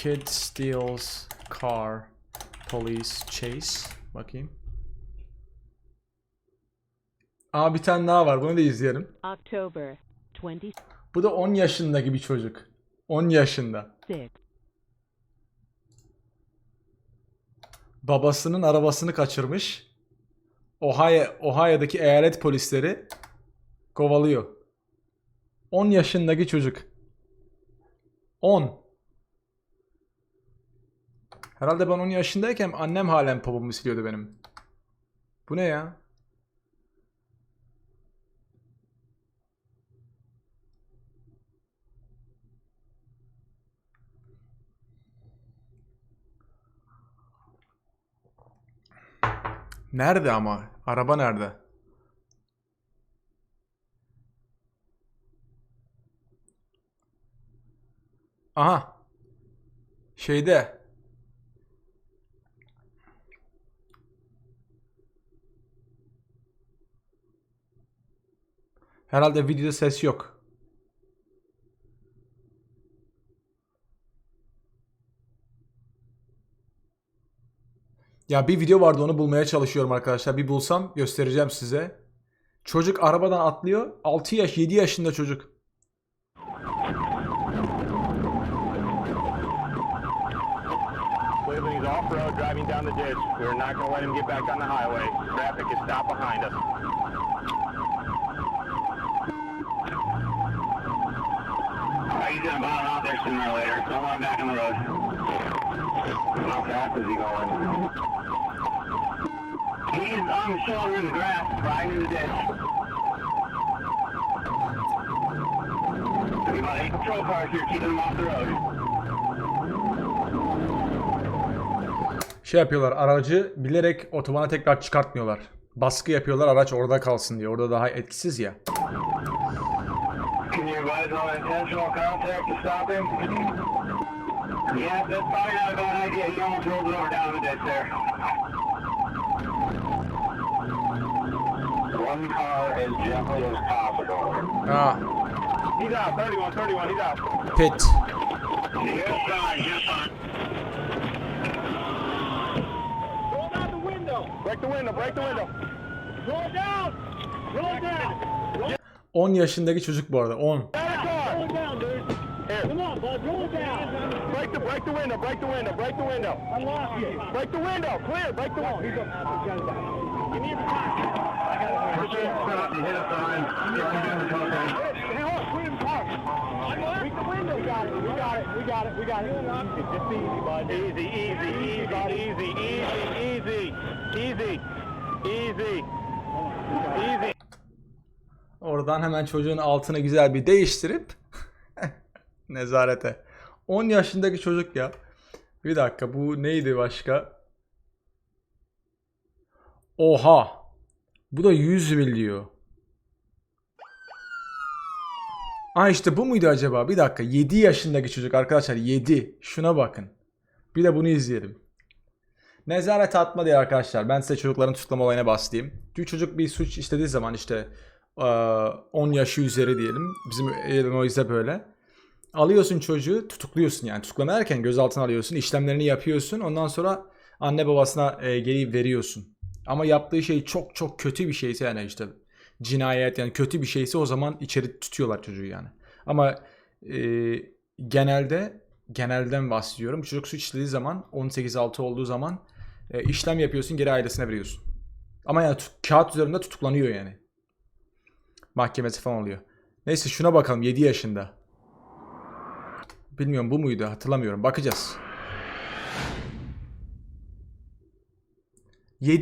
Kid steals car. Police chase. Bakayım. Aa bir tane daha var. Bunu da izleyelim. October 26. Bu da 10 yaşındaki bir çocuk. 10 yaşında. Babasının arabasını kaçırmış. Ohio, Ohio'daki eyalet polisleri kovalıyor. 10 yaşındaki çocuk. 10. Herhalde ben 10 yaşındayken annem halen popomu siliyordu benim. Bu ne ya? Nerede ama? Araba nerede? Aha. Şeyde. Herhalde videoda ses yok. Ya bir video vardı onu bulmaya çalışıyorum arkadaşlar. Bir bulsam göstereceğim size. Çocuk arabadan atlıyor. 6 yaş 7 yaşında çocuk. Driving down the ditch. We're not going to let him get back on the highway. Traffic is stopped behind us. He's to bottom out there sooner or later. Come on back on the road. How fast is he going? He's on the shoulder in the grass, right in the ditch. We got eight patrol cars here keeping him off the road. Şey yapıyorlar aracı bilerek otobana tekrar çıkartmıyorlar. Baskı yapıyorlar araç orada kalsın diye. Orada daha etkisiz ya. Can you advise on intentional contact to stop him? Yeah, that's probably not a bad idea. He almost rolled it over down the ditch there. One car as gently as possible. Ha, He's out, 31, 31, he's out. pit. Just fine, just fine. Roll down the window. Break the window, break the window. Roll it down. Roll down. Roll 10 yaşındaki çocuk bu arada 10. down the car. Roll it down, dude. Here. Come on, bud, roll it down. Break the, break the window, break the window, break the window. Unlock it. Break the window, clear, break the window. He's up. Give me your Push it, stop, you hit a sign. Hey, look, we in park. Break the window, got it, we got it, we got it, we got it. Just easy, easy, easy, easy, easy, easy, easy. Oradan hemen çocuğun altını güzel bir değiştirip nezarete. 10 yaşındaki çocuk ya. Bir dakika bu neydi başka? Oha. Bu da 100 mil diyor. Aa işte bu muydu acaba? Bir dakika. 7 yaşındaki çocuk arkadaşlar 7. Şuna bakın. Bir de bunu izleyelim. Nezarete atma diye arkadaşlar. Ben size çocukların tutuklama olayına bahsedeyim. Bir çocuk bir suç işlediği zaman işte 10 yaşı üzeri diyelim. Bizim Illinois'de böyle. Alıyorsun çocuğu tutukluyorsun yani. Tutuklama derken gözaltına alıyorsun. işlemlerini yapıyorsun. Ondan sonra anne babasına e, geri veriyorsun. Ama yaptığı şey çok çok kötü bir şeyse yani işte cinayet yani kötü bir şeyse o zaman içeri tutuyorlar çocuğu yani. Ama e, genelde genelden bahsediyorum. Çocuk suç işlediği zaman 18-6 olduğu zaman e, işlem yapıyorsun geri ailesine veriyorsun. Ama yani kağıt üzerinde tutuklanıyor yani. Mahkemesi falan oluyor. Neyse şuna bakalım 7 yaşında. Bilmiyorum bu muydu hatırlamıyorum. Bakacağız. 7